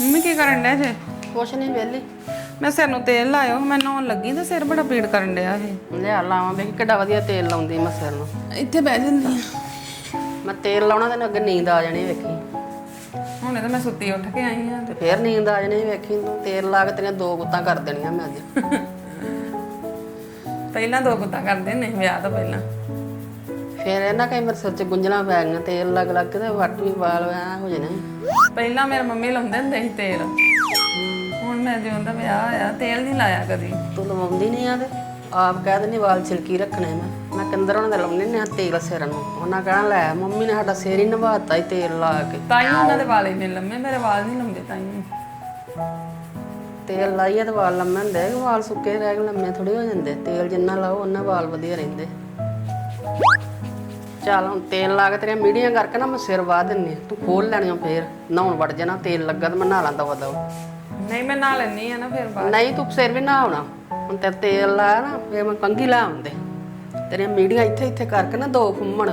Mummy ਕੀ ਕਰਨ ਡਿਆ ਜੇ? ਕੁਛ ਨਹੀਂ ਵਿਹਲੀ। ਮੈਂ ਸਿਰ ਨੂੰ ਤੇਲ ਲਾਇਓ ਮੈਂ ਨਹਾਉਣ ਲੱਗੀ ਤੇ ਸਿਰ ਬੜਾ ਪੀੜ ਕਰਨ ਡਿਆ ਇਹ ਲਿਆ ਲਾਵਾਂ ਵੇਖ ਕਿੱਡਾ ਵਧੀਆ ਤੇਲ ਲਾਉਂਦੀ ਮੈਂ ਸਿਰ ਨੂੰ। ਇੱਥੇ ਬਹਿ ਜਾਂਦੀ ਆ। ਮੈਂ ਤੇਲ ਲਾਉਣਾ ਤੈਨੂੰ ਅੱਗੇ ਨੀਂਦ ਆ ਜਾਣੀ ਵੇਖੀ। ਹੁਣੇ ਤਾਂ ਮੈਂ ਸੁੱਤੀ ਉੱਠ ਕੇ ਆਈ ਆ ਤੇ ਫੇਰ ਨੀਂਦ ਆ ਜਾਣੀ ਵੇਖੀ ਤੂੰ ਤੇਲ ਲਾ ਕੇ ਤੇਰੀਆਂ ਦੋ ਗੁੱਤਾਂ ਕਰ ਦੇਣੀਆਂ ਮੈਂ ਅੱਜ। ਪਹਿਲਾਂ ਦੋ ਗੁੱਤਾਂ ਕਰਦੇ ਨੇ ਵਿਆਹ ਤੋਂ ਪਹਿਲਾਂ। ਫੇਰ ਇਹਨਾਂ ਕਈ ਮੇਰੇ ਸਿਰ 'ਚ ਗੁੰਝਲਾਂ ਪੈ ਗਈਆਂ ਤੇਲ ਲੱਗ ਲੱਗ ਕੇ ਤੇ ਵੱਟ ਵੀ ਵਾਲ ਐ ਹੋ ਜਾਣੇ ਪਹਿਲਾਂ ਮੇਰੇ ਮੰਮੀ ਲਾਉਂਦੇ ਹੁੰਦੇ ਸੀ ਤੇਲ। ਹੁਣ ਮੈਂ ਜਿਉਂ ਦਾ ਵਿਆਹ ਹੋਇਆ ਤੇਲ ਨਹੀਂ ਲਾਇਆ ਕਦੀ। ਤੂੰ ਲਵਾਉਂਦੀ ਨਹੀਂ ਆ ਤੇ ਆਪ ਕਹਿ ਦਿੰਦੀ ਵਾਲ ਛਿਲਕੀ ਰੱਖਣੇ ਮੈਂ। ਮੈਂ ਕੰਦਰ ਉਹਨਾਂ ਦੇ ਲਾਉਣੇ ਨੇ ਤੇਲ ਸਿਰ ਨੂੰ। ਉਹਨਾਂ ਕਹਿਣਾ ਲੈ ਮੰਮੀ ਨੇ ਸਾਡਾ ਸਿਰ ਹੀ ਨਵਾਤਾ ਹੀ ਤੇਲ ਲਾ ਕੇ। ਤਾਂ ਹੀ ਉਹਨਾਂ ਦੇ ਵਾਲ ਇੰਨੇ ਲੰਮੇ ਮੇਰੇ ਵਾਲ ਨਹੀਂ ਲੰਮੇ ਤਾਂ ਹੀ ਤੇਲ ਲਾਈਏ ਤੇ ਵਾਲ ਲੰਮੇ ਹੁੰਦੇ ਆ ਕਿ ਵਾਲ ਸੁੱਕੇ ਰਹਿ ਕੇ ਲੰਮੇ ਥੋੜੀ ਹੋ ਜਾਂਦੇ ਤੇਲ ਜਿੰਨਾ ਲਾਓ ਉਹਨਾਂ ਵਾਲ ਵਧੀਆ ਰਹਿੰਦੇ ਚੱਲ ਹੁਣ ਤੇਲ ਲਾ ਕੇ ਤੇਰੀਆਂ ਮੀਡੀਆਂ ਕਰਕੇ ਨਾ ਮੈਂ ਸਿਰ ਵਾਹ ਦਿੰਨੀ ਆ। ਤੂੰ ਖੋਲ ਲੈਣੀਆਂ ਫੇਰ ਨਹਾਉਣ ਵੜ ਜਾਣਾ ਤੇਲ ਲੱਗਾ ਤੇ ਮੈਂ ਨਹਾ ਲਾਂਦਾ ਵਦਾ ਨਹੀਂ ਮੈਂ ਨਹਾ ਲੈਣੀ ਆ ਨਾ ਫਿਰ ਬਾਅਦ ਨਹੀਂ ਤੂੰ ਸਿਰ ਵੀ ਨਹਾਉਣਾ ਹੁਣ ਤੇ ਤੇਲ ਲਾਇਆ ਨਾ ਫੇਰ ਮੈਂ ਕੰਗੀ ਲਾ ਆਉਂਦੇ। ਤੇਰੀਆਂ ਮੀਡੀਆਂ ਇੱਥੇ ਇੱਥੇ ਕਰਕੇ ਨਾ ਦੋ ਫੁੰਮਣ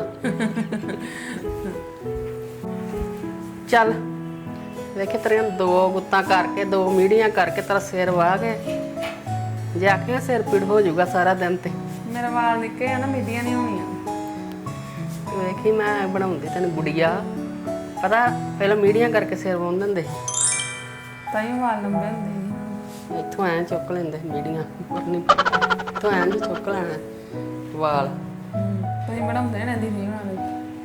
ਚੱਲ ਵੇਖੇ ਤੇਰੀਆਂ ਦੋ ਗੁੱਤਾਂ ਕਰਕੇ ਦੋ ਮੀਡੀਆਂ ਕਰਕੇ ਤੇਰਾ ਸਿਰ ਵਾਹ ਕੇ ਜਾ ਕੇ ਸਿਰ ਪੀੜ ਹੋ ਜਾਊਗਾ ਸਾਰਾ ਦਿਨ ਤੇ। ਮੇਰੇ ਵਾਲ ਨਿੱਕੇ ਆ ਨਾ ਮਿੱਡੀਆਂ ਨਹੀਂ ਹੋਣੀਆਂ। ਵੇਖੀ ਮੈਂ ਬਣਾਉਂਦੀ ਤੈਨੂੰ ਗੁੜੀਆ। ਪਤਾ ਪਹਿਲਾਂ ਮੀਡੀਆਂ ਕਰਕੇ ਸਿਰ ਹੁੰਦੇ ਸੀ। ਤਾਂ ਹੀ ਵਾਲ ਲੰਬੇ ਹੁੰਦੇ ਇੱਥੋਂ ਐਂ ਚੁੱਕ ਲੈਂਦੇ ਮੀਡੀਆਂ ਆਪਣੀ ਇੱਥੋਂ ਐਂ ਜੀ ਚੁੱਕ ਲੈਣਾ ਵਾਲ। ਤੁਸੀਂ ਬਣਾਉਂਦੇ ਨੇ ਦੀਦੀ ਹੁਣਾਂ ਦੇ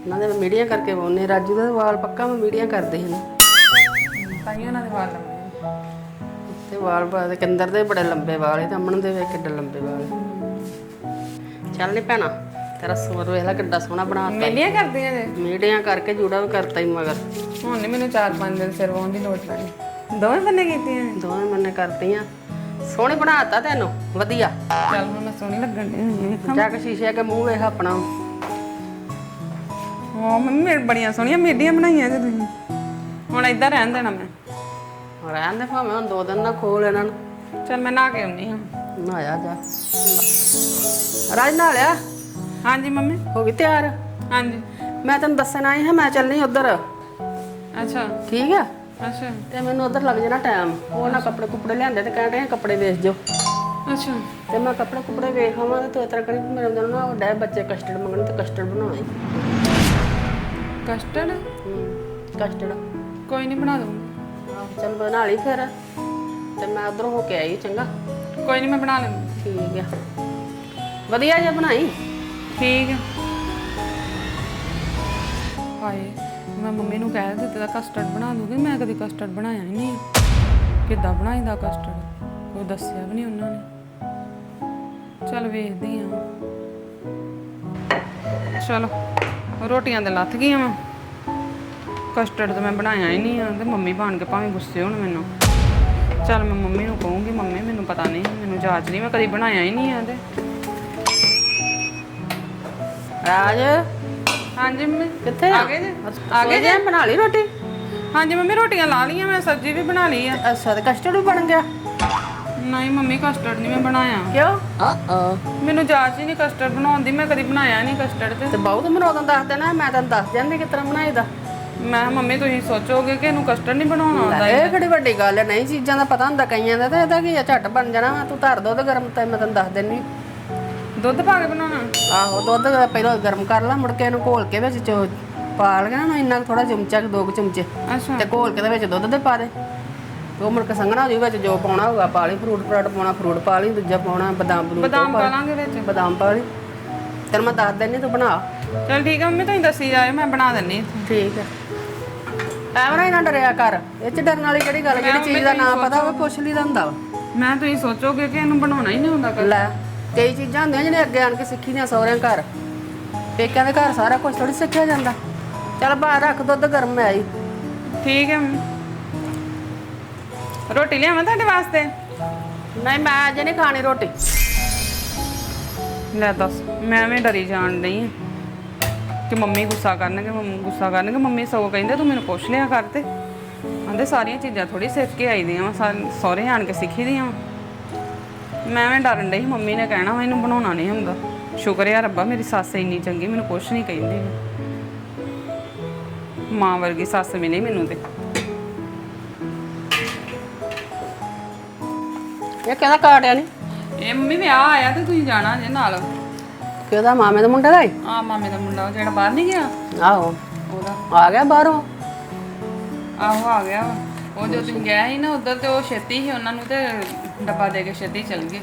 ਉਹਨਾਂ ਦੇ ਮੀਡੀਆਂ ਕਰਕੇ ਵਾਉਨੇ ਰਾਜੂ ਦੇ ਵਾਲ ਪੱਕਾ ਮੈਂ ਮੀਡੀਆਂ ਕਰਦੇ ਸੀ ਨਾ। ਤਾਂ ਹੀ ਉਹਨਾਂ ਦੇ ਵਾਲ ਲੰਬੇ। ਤੇ ਵਾਲ ਬਾਦ ਕੰਦਰ ਦੇ ਬੜੇ ਲੰਬੇ ਵਾਲ ਸੀ ਤੇ ਅਮਨ ਦੇ ਵੇਖ ਕਿੱਡੇ ਲੰਬੇ ਵਾਲ। ਚੱਲ ਨੀ ਭੈਣਾ। ਤੇਰਾ ਸੂਟ ਵੇਖ ਲੈ ਕਿੱਡਾ ਸੋਹਣਾ ਬਣਾਤਾ ਮੇਲੀਆਂ ਕਰਦੀਆਂ ਜੇ ਮੀਡੀਆਂ ਕਰਕੇ ਜੂੜਾ ਵੀ ਕਰਤਾ ਹੀ ਮਗਰ। ਹੁਣ ਨਹੀਂ ਮੈਨੂੰ ਚਾਰ ਪੰਜ ਦਿਨ ਸਿਰ ਵਾਉਣ ਦੀ ਲੋੜ ਪੈਣੀ। ਦੋਵੇਂ ਬੰਨੇ ਕੀਤੀਆਂ ਨੇ। ਦੋਵੇਂ ਮੰਨੇ ਕਰਤੀਆਂ। ਸੋਹਣੀ ਬਣਾਤਾ ਤੈਨੂੰ ਵਧੀਆ। ਚੱਲ ਹੁਣ ਮੈਂ ਸੋਹਣੀ ਲੱਗਣ ਦੀ ਜਾ ਕੇ ਸ਼ੀਸ਼ੇ ਅੱਗੇ ਮੂੰਹ ਵੇਖ ਆਪਣਾ। ਹਾਂ ਮੰਮੀ ਮੇਰੇ ਬੜੀਆਂ ਸੋਹਣੀਆਂ ਮੇਡੀਆਂ ਬਣਾਈਆਂ ਜੇ ਤੁਸੀਂ। ਹੁਣ ਏਦਾਂ ਰਹਿਣ ਦੇਣਾ ਮੈਂ। ਰਹਿਣ ਦੇ ਭਾਵੇਂ ਹੁਣ ਦੋ ਦਿਨ ਨਾ ਖੋਲ ਇਹਨਾਂ ਨੂੰ। ਚੱਲ ਮੈਂ ਨਹਾ ਕੇ ਆਉਣੀ ਹਾਂ। ਨਹਾਇਆ ਜਾ। ਰਾਜ ਨਹਾ ਲਿਆ? ਹਾਂਜੀ ਮੰਮੀ ਹੋ ਗਈ ਤਿਆਰ ਹਾਂਜੀ ਮੈਂ ਤੈਨੂੰ ਦੱਸਣ ਆਈ ਹਾਂ ਮੈਂ ਚੱਲਣੀ ਉਧਰ ਅੱਛਾ ਠੀਕ ਆ ਅੱਛਾ ਤੇ ਮੈਨੂੰ ਉਧਰ ਲੱਗ ਜਾਣਾ ਟਾਈਮ ਉਹ ਨਾ ਕੱਪੜੇ ਕੁਪੜੇ ਲਿਆਂਦੇ ਤੇ ਕਹਿੰਦੇ ਕੱਪੜੇ ਵੇਚ ਜੋ ਅੱਛਾ ਤੇ ਮੈਂ ਕੱਪੜੇ ਕੁਪੜੇ ਵੇਖ ਆਵਾਂ ਤੇ ਤੂੰ ਇਸ ਤਰ੍ਹਾਂ ਕਰੀ ਵੀ ਮੇਰੇ ਅੰਦਰ ਨਾ ਉਹ ਡੈ ਬੱਚੇ ਕਸਟਰਡ ਮੰਗਣ ਤੇ ਕਸਟਰਡ ਬਣਾਉਣਾ ਈ। ਕਸਟਰਡ ਹੂੰ ਕਸਟਰਡ ਕੋਈ ਨਹੀਂ ਬਣਾ ਦੂੰਗੀ ਆਹ ਚੱਲ ਬਣਾ ਲਈ ਫਿਰ ਤੇ ਮੈਂ ਉਧਰੋਂ ਹੋ ਕੇ ਆਈ ਚੰਗਾ ਕੋਈ ਨਹੀਂ ਮੈਂ ਬਣਾ ਲੂੰਗੀ ਠੀਕ ਆ ਵਧੀਆ ਜਿਹਾ ਬਣਾਈ ਠੀਕ ਹੈ ਹਾਏ, ਮੈਂ ਮੰਮੀ ਨੂੰ ਕਹਿ ਦਿੱਤਾ ਕਸਟਰਡ ਬਣਾ ਦੂਗੀ। ਮੈਂ ਕਦੀ ਕਸਟਰਡ ਬਣਾਇਆ ਹੀ ਨਹੀਂ ਕਿੱਦਾਂ ਬਣਾਈਦਾ ਕਸਟਰਡ ਕੋਈ ਦੱਸਿਆ ਵੀ ਨਹੀਂ ਉਹਨਾਂ ਨੇ। ਚਲ ਵੇਖਦੀ ਆ। ਚਲੋ, ਰੋਟੀਆਂ ਤੇ ਲੱਥ ਗਈਆਂ ਵਾ। ਕਸਟਰਡ ਤਾਂ ਮੈਂ ਬਣਾਇਆ ਹੀ ਨਹੀਂ ਆ, ਤੇ ਮੰਮੀ ਬਣ ਕੇ ਭਾਵੇਂ ਗੁੱਸੇ ਹੋਣ ਮੈਨੂੰ। ਚਲ ਮੈਂ ਮੰਮੀ ਨੂੰ ਕਹੂੰਗੀ, ਮੰਮੀ, ਮੈਨੂੰ ਪਤਾ ਨਹੀਂ, ਮੈਨੂੰ ਜਾਚ ਨਹੀਂ, ਮੈਂ ਕਦੀ ਬਣਾਇਆ ਹੀ ਨਹੀਂ ਆ ਤੇ। ਰਾਜ? ਹਾਂਜੀ ਮੰਮੀ। ਕਿੱਥੇ ਆ? ਗਏ ਜੀ। ਆ ਗਏ ਜੇ। ਬਣਾ ਲਈ ਰੋਟੀ? ਹਾਂਜੀ ਮੰਮੀ ਰੋਟੀਆਂ ਲਾ ਲਈਆਂ ਮੈਂ ਸਬਜ਼ੀ ਵੀ ਬਣਾ ਲਈ ਆ। ਅੱਛਾ ਤੇ ਕਸਟਰਡ ਵੀ ਬਣ ਗਿਆ? ਨਹੀਂ ਮੰਮੀ ਕਸਟਰਡ ਨਹੀਂ ਮੈਂ ਬਣਾਇਆ। ਕਿਉਂ? ਆ ਆ ਮੈਨੂੰ ਜਾਚ ਹੀ ਨਹੀਂ ਕਸਟਰਡ ਬਣਾਉਣ ਦੀ ਮੈਂ ਕਦੀ ਬਣਾਇਆ ਨਹੀਂ ਕਸਟਰਡ ਤੇ। ਤੇ ਬਹੁਤ ਮੈਨੂੰ ਉਦੋਂ ਦੱਸ ਦੇਣਾ ਮੈਂ ਤੈਨੂੰ ਦੱਸ ਜਾਂਦੀ ਕਿਸ ਤਰ੍ਹਾਂ ਬਣਾਈਦਾ ਮੈਂ ਮੰਮੀ ਤੁਸੀਂ ਸੋਚੋਗੇ ਕਿ ਇਹਨੂੰ ਕਸਟਰਡ ਨਹੀਂ ਬਣਾਉਣਾ ਆਉਂਦਾ ਇਹ ਕਿਹੜੀ ਵੱਡੀ ਗੱਲ ਹੈ ਨਹੀਂ ਚੀਜ਼ਾਂ ਦਾ ਪਤਾ ਹੁੰਦਾ ਕਈਆਂ ਦਾ ਤੇ ਇਹਦਾ ਕੀ ਆ ਝੱਟ ਬਣ ਜਾਣਾ ਤੂੰ ਧਰ ਦੁੱਧ ਗਰਮ ਤੇ ਮੈਂ ਤੈਨੂੰ ਦੱਸ ਦਿੰਨੀ ਦੁੱਧ ਪਾ ਕੇ ਬਣਾਉਣਾ? ਆਹੋ ਦੁੱਧ ਪਹਿਲਾਂ ਗਰਮ ਕਰ ਲਾ ਮੁੜ ਕੇ ਇਹਨੂੰ ਘੋਲ ਕੇ ਵਿੱਚ ਚੋ ਪਾ ਲਗਾ ਨਾ ਇੰਨਾ ਥੋੜਾ ਚਮਚਾ ਕੁ, ਦੋ ਕੁ ਚਮਚੇ ਅੱਛਾ। ਤੇ ਘੋਲ ਕੇ ਦੇ ਵਿੱਚ ਦੁੱਧ ਦੇ ਪਾ ਦੇ। ਤੇ ਉਹ ਮੁੜ ਕੇ ਸੰਘਣਾ ਵਿੱਚ ਜੋ ਪਾਉਣਾ ਹੋਊਗਾ ਪਾ ਲਈ ਫਰੂਟ ਫਰਾਟ ਪਾਉਣਾ ਫਰੂਟ ਪਾ ਲਈ ਦੂਜਾ ਪਾਉਣਾ ਬਦਾਮ ਬਦਾਮ ਪਾ ਲਾਂਗੇ ਵਿੱਚ? ਬਦਾਮ ਪਾ ਲਈ। ਤੈਨੂੰ ਮੈਂ ਦੱਸ ਦਿੰਨੀ ਤੂੰ ਬਣਾ। ਚਲ ਠੀਕ ਆ ਮੰਮੀ ਤੁਸੀਂ ਦੱਸੀ ਜਾਏ ਮੈਂ ਬਣਾ ਦਿੰਨੀ ਠੀਕ ਹੈ ਐਵੇਂ ਨਾ ਡਰਿਆ ਕਰ ਇਹ ਚ ਡਰਨ ਵਾਲੀ ਕਿਹੜੀ ਗੱਲ? ਜਿਹੜੀ ਚੀਜ਼ ਦਾ ਨਾਮ ਪਤਾ ਉਹ ਪੁੱਛ ਲਈਦਾ ਹੁੰਦਾ ਵਾ। ਮੈਂ ਤੁਸੀਂ ਸੋਚੋਗੇ ਕਿ ਇਹਨੂੰ ਬਣਾਉਣਾ ਹੀ ਨਹੀਂ ਹੁੰਦਾ ਕਦੇ। ਲੈ। ਕਈ ਚੀਜ਼ਾਂ ਹੁੰਦੀਆਂ ਜਿਹੜੇ ਅੱਗੇ ਆਣ ਕੇ ਸਿੱਖੀ ਦੀਆਂ ਸਹੁਰਿਆਂ ਘਰ। ਪੇਕਿਆਂ ਦੇ ਘਰ ਸਾਰਾ ਕੁਝ ਥੋੜੀ ਸਿੱਖਿਆ ਜਾਂਦਾ। ਚੱਲ ਬਾਹਰ ਰੱਖ ਦੁੱਧ ਗਰਮ ਹੈ ਆਈ ਠੀਕ ਹੈ। ਮੰਮੀ ਰੋਟੀ ਲਿਆਵਾਂ ਤੁਹਾਡੇ ਵਾਸਤੇ? ਨਹੀਂ ਮੈਂ ਅਜੇ ਨਹੀਂ ਖਾਣੀ ਰੋਟੀ। ਲੈ ਦੱਸ ਮੈਂ ਐਵੇਂ ਡਰੀ ਜਾਣ ਡਈ ਕਿ ਮੰਮੀ ਗੁੱਸਾ ਕਰਨਗੇ ਮੰਮੀ ਗੁੱਸਾ ਕਰਨਗੇ। ਮੰਮੀ ਸਗੋਂ ਕਹਿੰਦੇ ਤੂੰ ਮੈਨੂੰ ਪੁੱਛ ਲਿਆ ਕਰ ਤੇ। ਕਹਿੰਦੇ ਸਾਰੀਆਂ ਚੀਜ਼ਾਂ ਥੋੜੀ ਸਿੱਖ ਕੇ ਆਈ ਦੀਆਂ ਵਾ ਸਹੁਰੇ ਆਣ ਕੇ ਸਿੱਖੀ ਦੀਆਂ ਵਾਂ। ਮੈਂ ਐਵੇਂ ਡਰਨ ਡਈ ਮੰਮੀ ਨੇ ਕਹਿਣਾ ਵਾ ਇਹਨੂੰ ਬਣਾਉਣਾ ਨਹੀਂ ਹੁੰਦਾ। ਸ਼ੁਕਰ ਹੈ ਰੱਬਾ ਮੇਰੀ ਸੱਸ ਇੰਨੀ ਚੰਗੀ ਮੈਨੂੰ ਕੁਛ ਨਹੀਂ ਕਹਿੰਦੀ। ਮਾਂ ਵਰਗੀ ਸੱਸ ਮਿਲੀ ਮੈਨੂੰ ਤੇ। ਇਹ ਕਿਹਦਾ ਕਾਰਡ ਆ ਨੀ ਇਹ ਮੰਮੀ ਵਿਆਹ ਆਇਆ ਤੇ ਤੁਸੀਂ ਜਾਣਾ ਜੇ ਨਾਲ। ਕਿਹਦਾ ਮਾਮੇ ਦਾ ਮੁੰਡਾ ਦਾ ਈ? ਆ ਮਾਮੇ ਦਾ ਮੁੰਡਾ ਜਿਹੜਾ ਬਾਹਰ ਨਹੀਂ ਗਿਆ? ਆਹੋ। ਉਹਦਾ। ਆ ਗਿਆ ਬਾਹਰੋਂ? ਆਹੋ ਆ ਗਿਆ ਉਹ ਜੋ ਤੁਸੀਂ ਗਿਆ ਸੀ ਨਾ ਉਧਰ ਤੇ ਉਹ ਛੇਤੀ ਸੀ ਉਹਨਾਂ ਨੂੰ ਤੇ ਡੱਬਾ ਦੇ ਕੇ ਛੇਤੀ ਚਲ ਗਏ।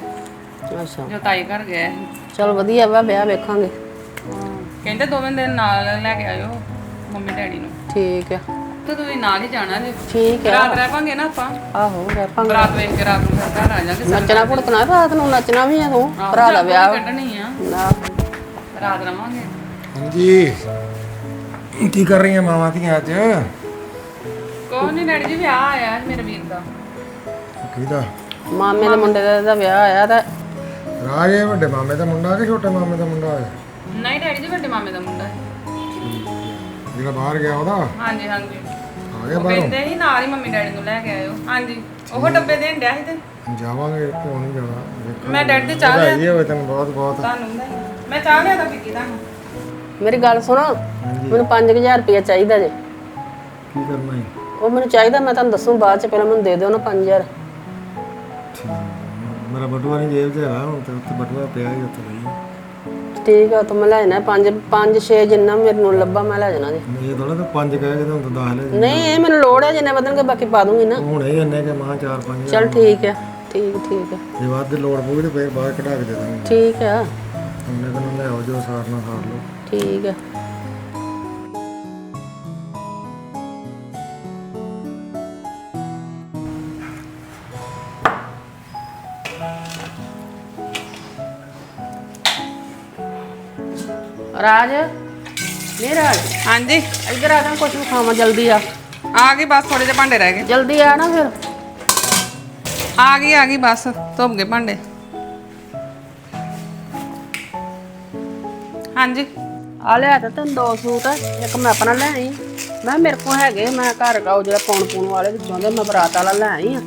ਅੱਛਾ। ਜੋ ਤਾਈ ਘਰ ਗਿਆ ਸੀ। ਚਲ ਵਧੀਆ ਵਾ ਵਿਆਹ ਵੇਖਾਂਗੇ। ਹਾਂ। ਕਹਿੰਦੇ ਦੋਵੇਂ ਦਿਨ ਨਾਲ ਲੈ ਕੇ ਆਇਓ ਮੰਮੀ ਡੈਡੀ ਨੂੰ। ਠੀਕ ਆ। ਤੇ ਤੁਸੀਂ ਨਾਲ ਹੀ ਜਾਣਾ ਜੇ। ਠੀਕ ਆ। ਰਾਤ ਰਹਿ ਪਾਂਗੇ ਨਾ ਆਪਾਂ। ਆਹੋ ਰਹਿਪਾਂਗੇ ਰਾਤ ਵੇਖ ਕੇ ਰਾਤ ਨੂੰ ਫਿਰ ਘਰ ਆ ਜਾਾਂਗੇ ਨੱਚਣਾ ਭੁੜਕਣਾ ਰਾਤ ਨੂੰ ਨੱਚਣਾ ਵੀ ਆ ਤੂੰ। ਭਰਾ ਦਾ ਵਿਆਹ। ਕੱਢਣੀ ਆ। ਨਾ। ਰਾਤ ਰਵਾਂਗੇ। ਹਾਂਜੀ। ਕੀ ਕਰ ਰਹੀਆਂ ਮਾਵਾਂ ਧੀਆਂ ਅੱਜ? ਕੋਈ ਨਹੀਂ ਡੈਡੀ ਜੀ ਵਿਆਹ ਆਇਆ ਮੇਰੇ ਵੀਰ ਦਾ। ਕਿਹਦਾ? ਮਾਮੇ ਦੇ ਮੁੰਡੇ ਦਾ ਇਹਦਾ ਵਿਆਹ ਆਇਆ ਤਾਂ। ਰਾਜ ਇਹ ਵੱਡੇ ਮਾਮੇ ਦਾ ਮੁੰਡਾ ਕਿ ਛੋਟੇ ਮਾਮੇ ਦਾ ਮੁੰਡਾ ਹੈ ਨਹੀਂ ਡੈਡੀ ਜੀ ਵੱਡੇ ਮਾਮੇ ਦਾ ਮੁੰਡਾ ਹੈ। ਜਿਹੜਾ ਬਾਹਰ ਗਿਆ ਉਹਦਾ? ਹਾਂਜੀ ਹਾਂਜੀ। ਆ ਗਿਆ ਉਹ ਬਾਹਰੋਂ? ਕਹਿੰਦੇ ਸੀ ਨਾਲ ਹੀ ਮੰਮੀ ਡੈਡੀ ਨੂੰ ਲੈ ਕੇ ਆਇਓ। ਹਾਂਜੀ ਉਹ ਡੱਬੇ ਦੇਣ ਡਿਆ ਸੀ ਤੇ। ਜਾਵਾਂਗੇ ਕਿਉਂ ਨਹੀਂ ਜਾਣਾ? ਵੇਖੋ ਮੈਂ ਡੈਡੀ ਦੀ ਚਾਹ ਲਿਆ। ਵਧਾਈ ਹੋਵੇ ਤੈਨੂੰ ਬਹੁਤ ਬਹੁਤ। ਤੁਹਾਨੂੰ ਨਹੀਂ ਮੈਂ ਚਾਹ ਲਿਆ ਤਾਂ ਪੀਤੀ ਤੁਹਾਨੂੰ। ਮੇਰੀ ਗੱਲ ਸੁਣੋ ਮੈਨੂੰ 5000 ਰੁਪਏ ਚਾਹੀਦਾ ਜੇ। ਕੀ ਕਰਨਾ ਹੈ? ਉਹ ਮੈਨੂੰ ਚਾਹੀਦਾ ਮੈਂ ਤੁਹਾਨੂੰ ਦੱਸੂ ਬਾਅਦ ਚ ਪਹਿਲਾਂ ਮੈਨੂੰ ਦੇ ਦਿਓ ਨਾ 5000 ਮੇਰਾ ਬਟੂਆ ਨਹੀਂ ਜੇਬ 'ਚ ਹੈਗਾ ਹੁਣ ਤੇ ਉੱਥੇ ਬਟੂਆ ਪਿਆ ਹੀ ਉੱਥੇ ਰਹੀ ਠੀਕ ਆ ਤਾਂ ਮੈਂ ਲੈ ਜਾਣਾ 5 5 6 ਜਿੰਨਾ ਮੈਨੂੰ ਲੱਭਾ ਮੈਂ ਲੈ ਜਾਣਾ ਜੀ। ਇਹ ਥੋੜਾ ਤਾਂ ਪੰਜ ਕਹਿ ਕੇ ਤਾਂ 10 ਲੈ ਨਹੀਂ ਇਹ ਮੈਨੂੰ ਲੋੜ ਹੈ ਜਿੰਨੇ ਵਧਣਗੇ ਬਾਕੀ ਪਾ ਦੂੰਗੀ ਨਾ। ਹੁਣ ਇਹ ਇੰਨੇ ਕਿ ਮਾਂ ਚਾਰ ਪੰਜ ਚਲ ਠੀਕ ਹੈ ਠੀਕ ਠੀਕ ਹੈ ਜੇ ਵੱਧ ਲੋੜ ਪਊਗੀ ਤੇ ਫੇਰ ਬਾਹਰ ਕਢਾ ਕੇ ਦੇ ਦਾਂਗੇ। ਠੀਕ ਹੈ ਉਹਨੇ ਤੈਨੂੰ ਲੈ ਆਓ ਜੋ ਸਾਰਨਾ ਸਾਰ ਲਓ। ਠੀਕ ਹੈ ਰਾਜ? ਨਹੀਂ ਰਾਜ? ਹਾਂਜੀ। ਇੱਧਰ ਆ ਜਾ ਕੁਝ ਖਾਵਾਂ ਜਲਦੀ ਆ। ਆ ਗਈ ਬਸ ਥੋੜੇ ਜਿਹੇ ਭਾਂਡੇ ਰਹਿ ਗਏ। ਜਲਦੀ ਆ ਨਾ ਫਿਰ। ਆ ਗਈ ਆ ਗਈ ਬਸ ਧੁੱਪ ਗਏ ਭਾਂਡੇ। ਹਾਂਜੀ। ਆ ਲਿਆ ਤਾਂ ਤੈਨੂੰ ਦੋ ਸੂਟ ਇੱਕ ਮੈਂ ਆਪਣਾ ਲੈ ਆਈ ਮੈਂ ਮੇਰੇ ਕੋਲ ਹੈਗੇ ਮੈਂ ਘਰ ਗਾਉ ਜਿਹੜਾ ਪੌਣ ਪੂਣ ਵਾਲੇ ਵਿੱਚੋਂ ਦੇ ਮੈਂ ਬਰਾਤ ਵਾਲਾ ਲੈ ਆਈ ਆ।